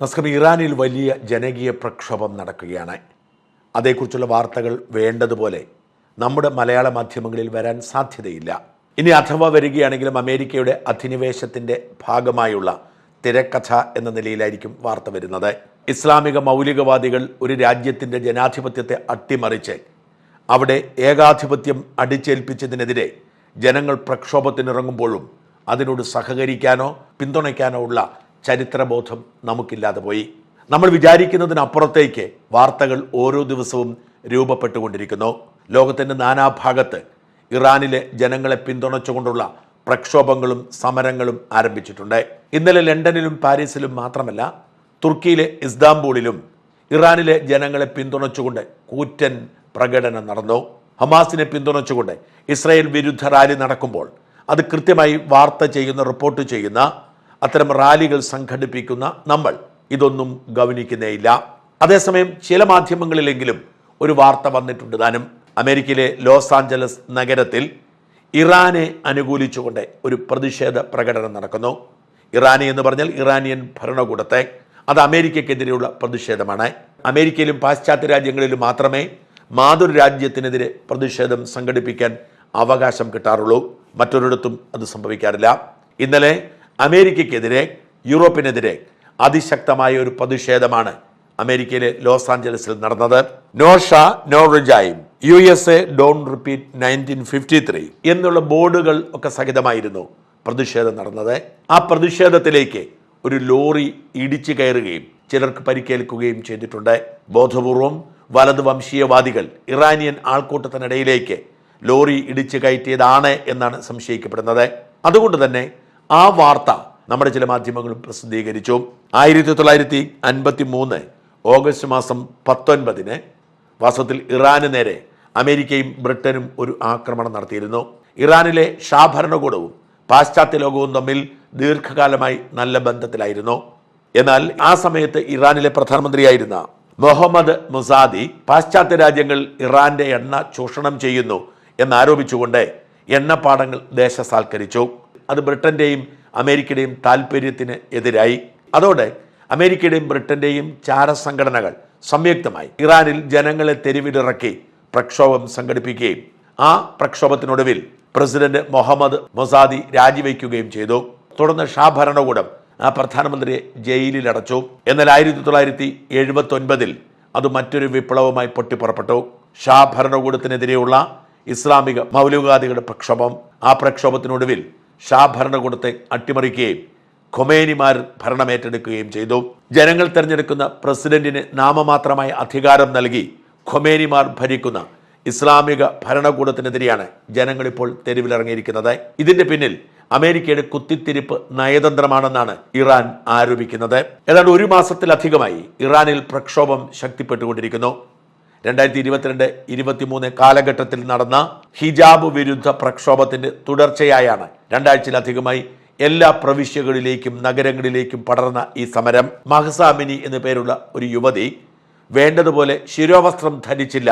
നമസ്കാരം ഇറാനിൽ വലിയ ജനകീയ പ്രക്ഷോഭം നടക്കുകയാണ്. അതേക്കുറിച്ചുള്ള വാർത്തകൾ വേണ്ടതുപോലെ നമ്മുടെ മലയാള മാധ്യമങ്ങളിൽ വരാൻ സാധ്യതയില്ല. ഇനി അഥവാ വരികയാണെങ്കിലും അമേരിക്കയുടെ അധിനിവേശത്തിന്റെ ഭാഗമായുള്ള തിരക്കഥ എന്ന നിലയിലായിരിക്കും വാർത്ത വരുന്നത്. ഇസ്ലാമിക മൗലികവാദികൾ ഒരു രാജ്യത്തിന്റെ ജനാധിപത്യത്തെ അട്ടിമറിച്ച് അവിടെ ഏകാധിപത്യം അടിച്ചേൽപ്പിച്ചതിനെതിരെ ജനങ്ങൾ പ്രക്ഷോഭത്തിനിറങ്ങുമ്പോഴും അതിനോട് സഹകരിക്കാനോ പിന്തുണയ്ക്കാനോ ഉള്ള ചരിത്രബോധം നമുക്കില്ലാതെ പോയി. നമ്മൾ വിചാരിക്കുന്നതിനപ്പുറത്തേക്ക് വാർത്തകൾ ഓരോ ദിവസവും രൂപപ്പെട്ടുകൊണ്ടിരിക്കുന്നു. ലോകത്തിന്റെ നാനാഭാഗത്ത് ഇറാനിലെ ജനങ്ങളെ പിന്തുണച്ചുകൊണ്ടുള്ള പ്രക്ഷോഭങ്ങളും സമരങ്ങളും ആരംഭിച്ചിട്ടുണ്ട്. ഇന്നലെ ലണ്ടനിലും പാരീസിലും മാത്രമല്ല തുർക്കിയിലെ ഇസ്താംബൂളിലും ഇറാനിലെ ജനങ്ങളെ പിന്തുണച്ചുകൊണ്ട് കൂറ്റൻ പ്രകടനം നടന്നു. ഹമാസിനെ പിന്തുണച്ചുകൊണ്ട് ഇസ്രായേൽ വിരുദ്ധ റാലി നടക്കുമ്പോൾ അത് കൃത്യമായി വാർത്ത ചെയ്യുന്ന റിപ്പോർട്ട് ചെയ്യുന്ന അത്തരം റാലികൾ സംഘടിപ്പിക്കുന്ന നമ്മൾ ഇതൊന്നും ഗവനിക്കുന്നേയില്ല. അതേസമയം ചില മാധ്യമങ്ങളിലെങ്കിലും ഒരു വാർത്ത വന്നിട്ടുണ്ട് താനും. അമേരിക്കയിലെ ലോസ് ആഞ്ചലസ് നഗരത്തിൽ ഇറാനെ അനുകൂലിച്ചുകൊണ്ട് ഒരു പ്രതിഷേധ പ്രകടനം നടക്കുന്നു. ഇറാനി എന്ന് പറഞ്ഞാൽ ഇറാനിയൻ ഭരണകൂടത്തെ. അത് അമേരിക്കക്കെതിരെയുള്ള പ്രതിഷേധമാണ്. അമേരിക്കയിലും പാശ്ചാത്യ രാജ്യങ്ങളിലും മാത്രമേ മാതൃ രാജ്യത്തിനെതിരെ പ്രതിഷേധം സംഘടിപ്പിക്കാൻ അവകാശം കിട്ടാറുള്ളൂ. മറ്റൊരിടത്തും അത് സംഭവിക്കാറില്ല. ഇന്നലെ അമേരിക്കയ്ക്കെതിരെ യൂറോപ്പിനെതിരെ അതിശക്തമായ ഒരു പ്രതിഷേധമാണ് അമേരിക്കയിലെ ലോസ് ആഞ്ചലസിൽ നടന്നത്. നോഷ ഷാ നോ റിജായും U S A don't repeat nineteen fifty three എന്നുള്ള ബോർഡുകൾ ഒക്കെ സഹിതമായിരുന്നു പ്രതിഷേധം നടന്നത്. ആ പ്രതിഷേധത്തിലേക്ക് ഒരു ലോറി ഇടിച്ചു കയറുകയും ചിലർക്ക് പരിക്കേൽക്കുകയും ചെയ്തിട്ടുണ്ട്. ബോധപൂർവം വലത് വംശീയവാദികൾ ഇറാനിയൻ ആൾക്കൂട്ടത്തിനിടയിലേക്ക് ലോറി ഇടിച്ചു കയറ്റിയതാണ് എന്നാണ് സംശയിക്കപ്പെടുന്നത്. അതുകൊണ്ട് തന്നെ ആ വാർത്ത നമ്മുടെ ചില മാധ്യമങ്ങളും പ്രസിദ്ധീകരിച്ചു. ആയിരത്തി തൊള്ളായിരത്തി അൻപത്തി മൂന്ന് ഓഗസ്റ്റ് മാസം പത്തൊൻപതിന് വാസ്തവത്തിൽ ഇറാന് നേരെ അമേരിക്കയും ബ്രിട്ടനും ഒരു ആക്രമണം നടത്തിയിരുന്നു. ഇറാനിലെ ഷാ ഭരണകൂടവും പാശ്ചാത്യ ലോകവും തമ്മിൽ ദീർഘകാലമായി നല്ല ബന്ധത്തിലായിരുന്നു. എന്നാൽ ആ സമയത്ത് ഇറാനിലെ പ്രധാനമന്ത്രിയായിരുന്ന മുഹമ്മദ് മുസാദി പാശ്ചാത്യ രാജ്യങ്ങൾ ഇറാന്റെ എണ്ണ ചൂഷണം ചെയ്യുന്നു എന്നാരോപിച്ചുകൊണ്ട് എണ്ണപ്പാടങ്ങൾ ദേശസാൽക്കരിച്ചു. അത് ബ്രിട്ടന്റെയും അമേരിക്കയുടെയും താല്പര്യത്തിന് എതിരായി. അതോടെ അമേരിക്കയുടെയും ബ്രിട്ടന്റെയും ചാരസംഘടനകൾ സംയുക്തമായി ഇറാനിൽ ജനങ്ങളെ തെരുവിലിറക്കി പ്രക്ഷോഭം സംഘടിപ്പിക്കുകയും ആ പ്രക്ഷോഭത്തിനൊടുവിൽ പ്രസിഡന്റ് മുഹമ്മദ് മൊസാദി രാജിവെക്കുകയും ചെയ്തു. തുടർന്ന് ഷാ ഭരണകൂടം ആ പ്രധാനമന്ത്രിയെ ജയിലിൽ അടച്ചു എന്നാൽ ആയിരത്തി തൊള്ളായിരത്തി എഴുപത്തി ഒൻപതിൽ അത് മറ്റൊരു വിപ്ലവമായി പൊട്ടിപ്പുറപ്പെട്ടു. ഷാ ഭരണകൂടത്തിനെതിരെയുള്ള ഇസ്ലാമിക മൗലികവാദികളുടെ പ്രക്ഷോഭം ആ പ്രക്ഷോഭത്തിനൊടുവിൽ ഷാ ഭരണകൂടത്തെ അട്ടിമറിക്കുകയും ഖൊമേനിമാർ ഭരണമേറ്റെടുക്കുകയും ചെയ്തു. ജനങ്ങൾ തിരഞ്ഞെടുക്കുന്ന പ്രസിഡന്റിന് നാമമാത്രമായി അധികാരം നൽകി ഖൊമേനിമാർ ഭരിക്കുന്ന ഇസ്ലാമിക ഭരണകൂടത്തിനെതിരെയാണ് ജനങ്ങൾ ഇപ്പോൾ തെരുവിലിറങ്ങിയിരിക്കുന്നത്. ഇതിന്റെ പിന്നിൽ അമേരിക്കയുടെ കുത്തിത്തിരിപ്പ് നയതന്ത്രമാണെന്നാണ് ഇറാൻ ആരോപിക്കുന്നത്. ഏതാണ്ട് ഒരു മാസത്തിലധികമായി ഇറാനിൽ പ്രക്ഷോഭം ശക്തിപ്പെട്ടുകൊണ്ടിരിക്കുന്നു. രണ്ടായിരത്തി ഇരുപത്തിരണ്ട് ഇരുപത്തിമൂന്ന് കാലഘട്ടത്തിൽ നടന്ന ഹിജാബ് വിരുദ്ധ പ്രക്ഷോഭത്തിന്റെ തുടർച്ചയായാണ് രണ്ടാഴ്ചയിലധികമായി എല്ലാ പ്രവിശ്യകളിലേക്കും നഗരങ്ങളിലേക്കും പടർന്ന ഈ സമരം. മഹസാമിനി എന്നു പേരുള്ള ഒരു യുവതി വേണ്ടതുപോലെ ശിരോവസ്ത്രം ധരിച്ചില്ല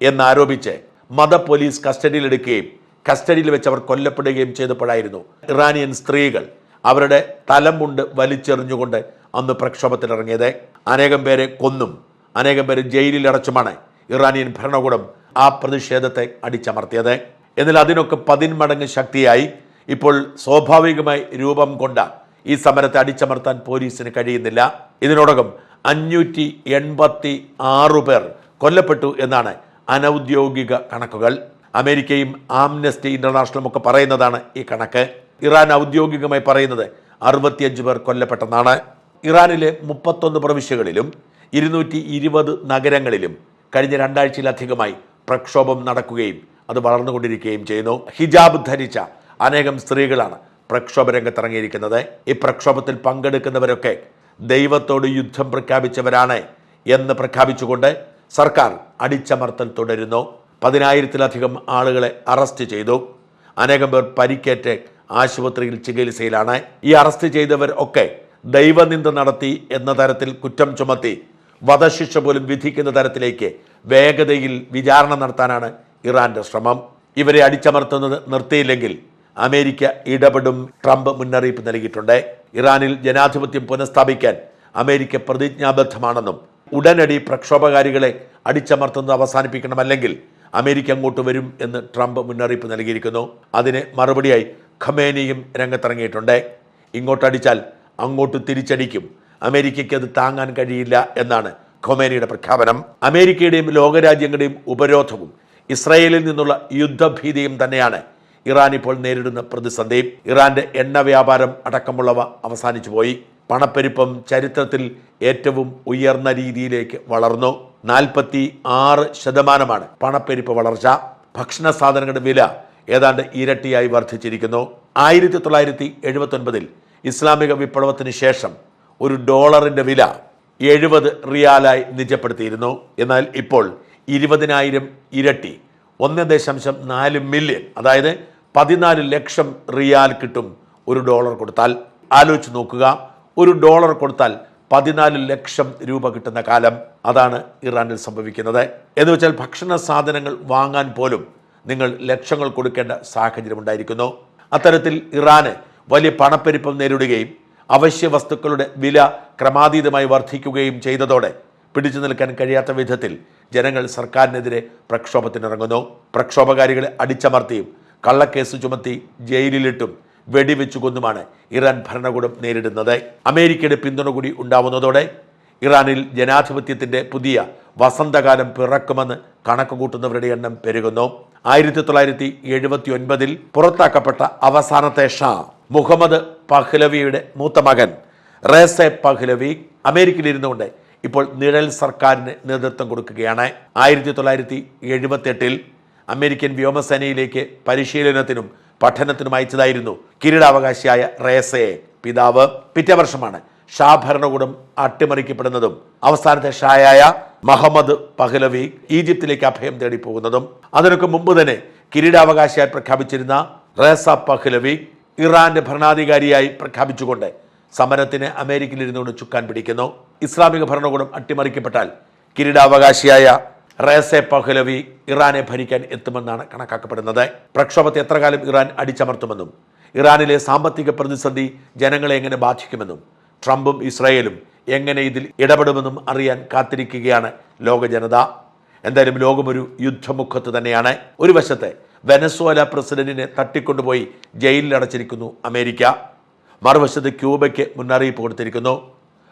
എന്നാരോപിച്ച് മത പോലീസ് കസ്റ്റഡിയിലെടുക്കുകയും കസ്റ്റഡിയിൽ വെച്ച് അവർ കൊല്ലപ്പെടുകയും ചെയ്തപ്പോഴായിരുന്നു ഇറാനിയൻ സ്ത്രീകൾ അവരുടെ തലമുണ്ട് വലിച്ചെറിഞ്ഞുകൊണ്ട് അന്ന് പ്രക്ഷോഭത്തിലിറങ്ങിയത് അനേകം പേരെ കൊന്നും അനേകം പേരെ ജയിലിൽ അടച്ചുമാണ് ഇറാനിയൻ ഭരണകൂടം ആ പ്രതിഷേധത്തെ അടിച്ചമർത്തിയത്. എന്നാൽ അതിനൊക്കെ പതിന്മടങ്ങ് ശക്തിയായി ഇപ്പോൾ സ്വാഭാവികമായി രൂപം കൊണ്ട ഈ സമരത്തെ അടിച്ചമർത്താൻ പോലീസിന് കഴിയുന്നില്ല. ഇതിനോടകം അഞ്ഞൂറ്റി എൺപത്തി ആറു പേർ കൊല്ലപ്പെട്ടു എന്നാണ് അനൗദ്യോഗിക കണക്കുകൾ. അമേരിക്കയും ആംനസ്റ്റി ഇന്റർനാഷണലും ഒക്കെ പറയുന്നതാണ് ഈ കണക്ക്. ഇറാൻ ഔദ്യോഗികമായി പറയുന്നത് അറുപത്തിയഞ്ച് പേർ കൊല്ലപ്പെട്ടെന്നാണ്. ഇറാനിലെ മുപ്പത്തൊന്ന് പ്രവിശ്യകളിലും ഇരുന്നൂറ്റി ഇരുപത് നഗരങ്ങളിലും കഴിഞ്ഞ രണ്ടാഴ്ചയിലധികമായി പ്രക്ഷോഭം നടക്കുകയും അത് വളർന്നുകൊണ്ടിരിക്കുകയും ചെയ്യുന്നു. ഹിജാബ് ധരിച്ച അനേകം സ്ത്രീകളാണ് പ്രക്ഷോഭ രംഗത്തിറങ്ങിയിരിക്കുന്നത് ഈ പ്രക്ഷോഭത്തിൽ പങ്കെടുക്കുന്നവരൊക്കെ ദൈവത്തോട് യുദ്ധം പ്രഖ്യാപിച്ചവരാണ് എന്ന് പ്രഖ്യാപിച്ചുകൊണ്ട് സർക്കാർ അടിച്ചമർത്തൽ തുടരുന്നു. പതിനായിരത്തിലധികം ആളുകളെ അറസ്റ്റ് ചെയ്തു. അനേകം പേർ പരിക്കേറ്റ് ആശുപത്രിയിൽ ചികിത്സയിലാണ്. ഈ അറസ്റ്റ് ചെയ്തവർ ഒക്കെ ദൈവനിന്ദ നടത്തി എന്ന തരത്തിൽ കുറ്റം ചുമത്തി വധശിക്ഷ പോലും വിധിക്കുന്ന തരത്തിലേക്ക് വേഗതയിൽ വിചാരണ നടത്താനാണ് ഇറാന്റെ ശ്രമം. ഇവരെ അടിച്ചമർത്തുന്നത് നിർത്തിയില്ലെങ്കിൽ അമേരിക്ക ഇടപെടും ട്രംപ് മുന്നറിയിപ്പ് നൽകിയിട്ടുണ്ട്. ഇറാനിൽ ജനാധിപത്യം പുനഃസ്ഥാപിക്കാൻ അമേരിക്ക പ്രതിജ്ഞാബദ്ധമാണെന്നും ഉടനടി പ്രക്ഷോഭകാരികളെ അടിച്ചമർത്തുന്നത് അവസാനിപ്പിക്കണം അല്ലെങ്കിൽ അമേരിക്ക അങ്ങോട്ട് വരും എന്ന് ട്രംപ് മുന്നറിയിപ്പ് നൽകിയിരിക്കുന്നു. അതിന് മറുപടിയായി ഖമേനിയും രംഗത്തിറങ്ങിയിട്ടുണ്ട്. ഇങ്ങോട്ടടിച്ചാൽ അങ്ങോട്ട് തിരിച്ചടിക്കും. അമേരിക്കയ്ക്ക് അത് താങ്ങാൻ കഴിയില്ല എന്നാണ് ഖൊമേനിയുടെ പ്രഖ്യാപനം. അമേരിക്കയുടെയും ലോകരാജ്യങ്ങളുടെയും ഉപരോധവും ഇസ്രായേലിൽ നിന്നുള്ള യുദ്ധഭീതിയും തന്നെയാണ് ഇറാൻ ഇപ്പോൾ നേരിടുന്ന പ്രതിസന്ധി ഇറാന്റെ എണ്ണ വ്യാപാരം അടക്കമുള്ളവ അവസാനിച്ചു പോയി. പണപ്പെരുപ്പം ചരിത്രത്തിൽ ഏറ്റവും ഉയർന്ന രീതിയിലേക്ക് വളർന്നു. നാൽപ്പത്തി ആറ് ശതമാനമാണ് പണപ്പെരുപ്പ് വളർച്ച. ഭക്ഷണ സാധനങ്ങളുടെ വില ഏതാണ്ട് ഇരട്ടിയായി വർദ്ധിച്ചിരിക്കുന്നു. ആയിരത്തി തൊള്ളായിരത്തി എഴുപത്തി ഒൻപതിൽ ഇസ്ലാമിക വിപ്ലവത്തിന് ശേഷം ഒരു ഡോളറിന്റെ വില എഴുപത് റിയാലായി നിജപ്പെടുത്തിയിരുന്നു. എന്നാൽ ഇപ്പോൾ ഇരുപതിനായിരം ഇരട്ടി ഒന്ന് ദശാംശം നാല് മില്യൺ അതായത് പതിനാല് ലക്ഷം റിയാൽ കിട്ടും ഒരു ഡോളർ കൊടുത്താൽ. ആലോചിച്ച് നോക്കുക ഒരു ഡോളർ കൊടുത്താൽ പതിനാല് ലക്ഷം രൂപ കിട്ടുന്ന കാലം അതാണ് ഇറാനിൽ സംഭവിക്കുന്നത്. എന്ന് വെച്ചാൽ ഭക്ഷണ സാധനങ്ങൾ വാങ്ങാൻ പോലും നിങ്ങൾ ലക്ഷങ്ങൾ കൊടുക്കേണ്ട സാഹചര്യം ഉണ്ടായിരിക്കുന്നു. അത്തരത്തിൽ ഇറാന് വലിയ പണപ്പെരുപ്പം നേരിടുകയും അവശ്യ വസ്തുക്കളുടെ വില ക്രമാതീതമായി വർദ്ധിക്കുകയും ചെയ്തതോടെ പിടിച്ചു നിൽക്കാൻ കഴിയാത്ത വിധത്തിൽ ജനങ്ങൾ സർക്കാരിനെതിരെ പ്രക്ഷോഭത്തിനിറങ്ങുന്നു. പ്രക്ഷോഭകാരികളെ അടിച്ചമർത്തിയും കള്ളക്കേസ് ചുമത്തി ജയിലിലിട്ടും വെടിവെച്ചു കൊന്നുമാണ് ഇറാൻ ഭരണകൂടം നേരിടുന്നത്. അമേരിക്കയുടെ പിന്തുണ കൂടി ഉണ്ടാവുന്നതോടെ ഇറാനിൽ ജനാധിപത്യത്തിന്റെ പുതിയ വസന്തകാലം പിറക്കുമെന്ന് കണക്കുകൂട്ടുന്നവരുടെ എണ്ണം പെരുകുന്നു. ആയിരത്തി തൊള്ളായിരത്തി എഴുപത്തി ഒൻപതിൽ പുറത്താക്കപ്പെട്ട അവസാനത്തെ ഷാ മുഹമ്മദ് പഹ്ലവിയുടെ മൂത്ത മകൻ റേസെ പഹ്ലവി അമേരിക്കയിൽ ഇരുന്നുകൊണ്ട് ഇപ്പോൾ നിഴൽ സർക്കാരിന് നേതൃത്വം കൊടുക്കുകയാണ്. ആയിരത്തി തൊള്ളായിരത്തി എഴുപത്തി എട്ടിൽ അമേരിക്കൻ വ്യോമസേനയിലേക്ക് പരിശീലനത്തിനും പഠനത്തിനും അയച്ചതായിരുന്നു കിരീടാവകാശിയായ റേസയെ പിതാവ് പിറ്റേ വർഷമാണ് ഷാ ഭരണകൂടം അട്ടിമറിക്കപ്പെടുന്നതും അവസാനത്തെ ഷായായ മുഹമ്മദ് പഹ്ലവി ഈജിപ്തിലേക്ക് അഭയം തേടി പോകുന്നതും അതിനൊക്കെ മുമ്പ് തന്നെ കിരീടാവകാശിയായി പ്രഖ്യാപിച്ചിരുന്ന റേസ പഹ്ലവി ഇറാന്റെ ഭരണാധികാരിയായി പ്രഖ്യാപിച്ചുകൊണ്ട് സമരത്തിന് അമേരിക്കയിൽ ഇരുന്നുകൊണ്ട് ചുക്കാൻ പിടിക്കുന്നു. ഇസ്ലാമിക ഭരണകൂടം അട്ടിമറിക്കപ്പെട്ടാൽ കിരീടാവകാശിയായ റേസെ പഹ്ലവി ഇറാനെ ഭരിക്കാൻ എത്തുമെന്നാണ് കണക്കാക്കപ്പെടുന്നത്. പ്രക്ഷോഭത്തെ എത്രകാലം ഇറാൻ അടിച്ചമർത്തുമെന്നും ഇറാനിലെ സാമ്പത്തിക പ്രതിസന്ധി ജനങ്ങളെ എങ്ങനെ ബാധിക്കുമെന്നും ട്രംപും ഇസ്രായേലും എങ്ങനെ ഇതിൽ ഇടപെടുമെന്നും അറിയാൻ കാത്തിരിക്കുകയാണ് ലോക ജനത. എന്തായാലും ലോകമൊരു യുദ്ധമുഖത്ത് തന്നെയാണ്. ഒരു വശത്ത് വെനസ്വേല പ്രസിഡന്റിനെ തട്ടിക്കൊണ്ടുപോയി ജയിലിൽ അടച്ചിരിക്കുന്നു അമേരിക്ക. മറുവശത്ത് ക്യൂബയ്ക്ക് മുന്നറിയിപ്പ് കൊടുത്തിരിക്കുന്നു.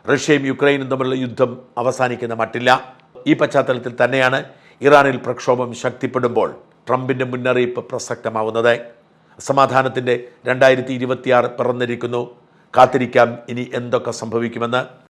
റഷ്യയും യുക്രൈനും തമ്മിലുള്ള യുദ്ധം അവസാനിക്കുന്ന മട്ടില്ല. ഈ പശ്ചാത്തലത്തിൽ തന്നെയാണ് ഇറാനിൽ പ്രക്ഷോഭം ശക്തിപ്പെടുമ്പോൾ ട്രംപിന്റെ മുന്നറിയിപ്പ് പ്രസക്തമാവുന്നത്. സമാധാനത്തിന്റെ രണ്ടായിരത്തി ഇരുപത്തിയാറ് പിറന്നിരിക്കുന്നു. കാത്തിരിക്കാം ഇനി എന്തൊക്കെ സംഭവിക്കുമെന്ന്.